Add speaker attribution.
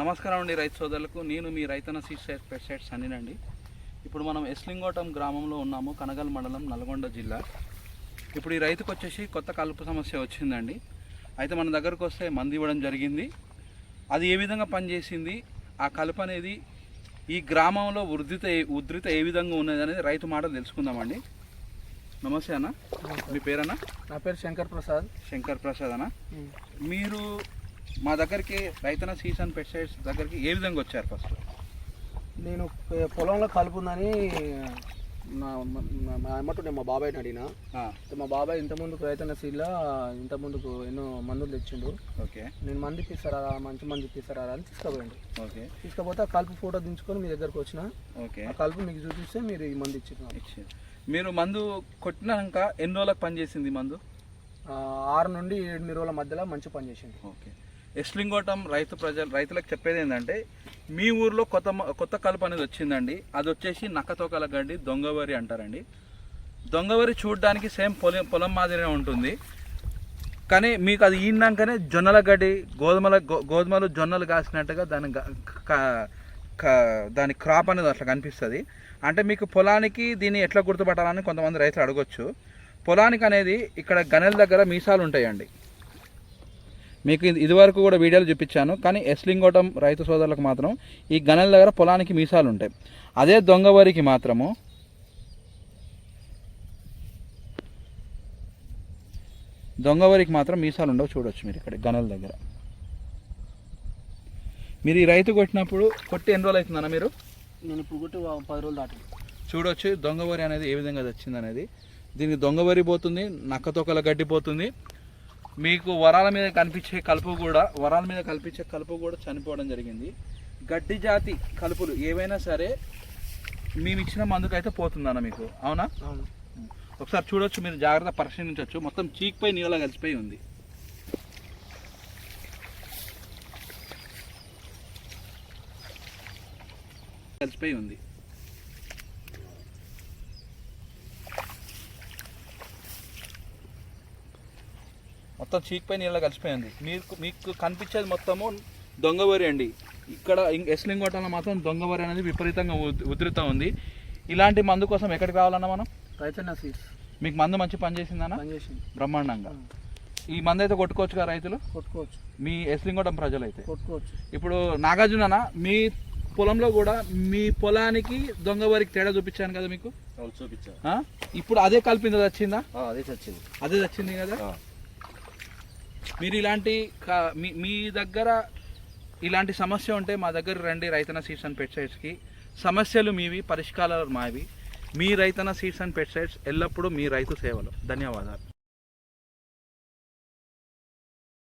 Speaker 1: నమస్కారం అండి రైతు సోదరులకు. నేను మీ రైతన సీడ్ సైడ్ పెస్టైడ్స్ అనినండి ఇప్పుడు మనం ఎస్లింగోటం గ్రామంలో ఉన్నాము కనగల్ మండలం నల్గొండ జిల్లా. ఇప్పుడు ఈ రైతుకు వచ్చేసి కొత్త కలుపు సమస్య వచ్చిందండి. అయితే మన దగ్గరకు వస్తే మందు ఇవ్వడం జరిగింది. అది ఏ విధంగా పనిచేసింది? ఆ కలుపు అనేది ఈ గ్రామంలో ఉధృత ఉధృత ఏ విధంగా ఉన్నది అనేది రైతు మాట తెలుసుకుందామండి. నమస్తే అన్న. మీ పేరన్నా?
Speaker 2: నా పేరు శంకర్ ప్రసాద్.
Speaker 1: శంకర్ ప్రసాద్ అన్న. మీరు మా దగ్గరికి రైతన సీసన్ పెస్టిసైడ్స్ దగ్గరికి ఏ విధంగా వచ్చారు ఫస్ట్?
Speaker 2: నేను పొలంలో కలుపుందని నా ఏమంటుండే మా బాబాయ్ని అడిగిన. మా బాబాయ్ ఇంత ముందుకు రైతన్న సీడ్లా ఇంత ముందుకు ఎన్నో మందులు తెచ్చిండు.
Speaker 1: ఓకే.
Speaker 2: నేను మంది ఇప్పిస్తారా మంచి మంది ఇప్పిస్తారా అని తీసుకుపోయిండు.
Speaker 1: ఓకే.
Speaker 2: తీసుకపోతే ఆ కలుపు ఫోటో దించుకొని మీ దగ్గరకు వచ్చిన
Speaker 1: ఓకే.
Speaker 2: ఆ కలుపు మీకు చూపిస్తే మీరు ఈ మంది ఇచ్చిన
Speaker 1: ఇచ్చి మీరు మందు కొట్టినాక ఎన్ని రోజులకు పనిచేసింది మందు?
Speaker 2: ఆరు నుండి ఎనిమిది రోజుల మధ్యలో మంచి పని చేసింది
Speaker 1: ఓకే. ఎస్లింగోటం రైతు ప్రజలు రైతులకు చెప్పేది ఏంటంటే మీ ఊర్లో కొత్త కొత్త కలుపు అనేది వచ్చిందండి. అది వచ్చేసి నక్కతోకల గడ్డి దొంగవరి అంటారండి. దొంగవరి చూడడానికి సేమ్ పొలం పొలం మాదిరిగా ఉంటుంది. కానీ మీకు అది ఈనాకనే జొన్నల గడ్డి గోధుమల గో- గోధుమలు జొన్నలు కాసినట్టుగా దాని దాని క్రాప్ అనేది అట్లా కనిపిస్తుంది. అంటే మీకు పొలానికి దీన్ని ఎట్లా గుర్తుపట్టాలని కొంతమంది రైతులు అడగొచ్చు. పొలానికి అనేది ఇక్కడ గనెల దగ్గర మీసాలు ఉంటాయండి. మీకు ఇది- ఇదివరకు కూడా వీడియోలు చూపించాను కానీ ఎస్లింగోటం రైతు సోదరులకు మాత్రం ఈ గనెల దగ్గర పొలానికి మీసాలు ఉంటాయి అదే దొంగవరికి మాత్రము. దొంగవరికి మాత్రం మీసాలు ఉండవు చూడొచ్చు మీరు ఇక్కడ గనెల దగ్గర. మీరు ఈ రైతు కొట్టినప్పుడు కొట్టి ఎన్ని రోజులు అవుతుందన్న మీరు?
Speaker 2: నేను ఇప్పుడు కొట్టి పది రోజులు దాటి
Speaker 1: చూడొచ్చు దొంగవరి అనేది ఏ విధంగా వచ్చింది అనేది దీనికి దొంగవరి పోతుంది నక్కతొక్కల గడ్డి పోతుంది. మీకు వరాల మీద కనిపించే కలుపు కూడా వరాల మీద కల్పించే కలుపు కూడా చనిపోవడం జరిగింది. గడ్డి జాతి కలుపులు ఏవైనా సరే మేము ఇచ్చిన మందుకైతే పోతుందన్న మీకు. అవునా? ఒకసారి చూడొచ్చు మీరు జాగ్రత్త పరిశీలించవచ్చు. మొత్తం చీక్పై నీళ్ళ కలిసిపోయి ఉంది. కలిసిపోయి ఉంది. మొత్తం చీక్పై నీళ్ళ కలిసిపోయింది. మీకు మీకు కనిపించేది మొత్తము దొంగవరి అండి. ఇక్కడ ఎస్లింగోటంలో మాత్రం దొంగవరి అనేది విపరీతంగా ఉధృతం ఉంది. ఇలాంటి మందు కోసం ఎక్కడికి రావాలన్నా మనం?
Speaker 2: రైతన్న సీడ్స్.
Speaker 1: మీకు మందు మంచి పని చేసిందన్నా
Speaker 2: పని చేసింది
Speaker 1: బ్రహ్మాండంగా ఈ మందు అయితే కొట్టుకోవచ్చు కదా రైతులు?
Speaker 2: కొట్టుకోవచ్చు.
Speaker 1: మీ ఎస్లింగోటం ప్రజలైతే.
Speaker 2: కొట్టుకోవచ్చు.
Speaker 1: ఇప్పుడు నాగార్జున మీ పొలంలో కూడా మీ పొలానికి దొంగవరికి తేడా చూపించాను కదా మీకు?
Speaker 3: అవును చూపించా
Speaker 1: ఆ? ఇప్పుడు అదే కలిపింది వచ్చిందా?
Speaker 3: అదే వచ్చింది
Speaker 1: అదే వచ్చింది కదా? మీరు ఇలాంటి మీ మీ దగ్గర ఇలాంటి సమస్య ఉంటే మా దగ్గర రండి రైతన సీడ్స్ అండ్ పెస్టిసైడ్స్కి సమస్యలు మీవి పరిష్కారాలు మావి. మీ రైతన సీడ్స్ అండ్ పెస్టిసైడ్స్ ఎల్లప్పుడూ మీ రైతు సేవలు. ధన్యవాదాలు.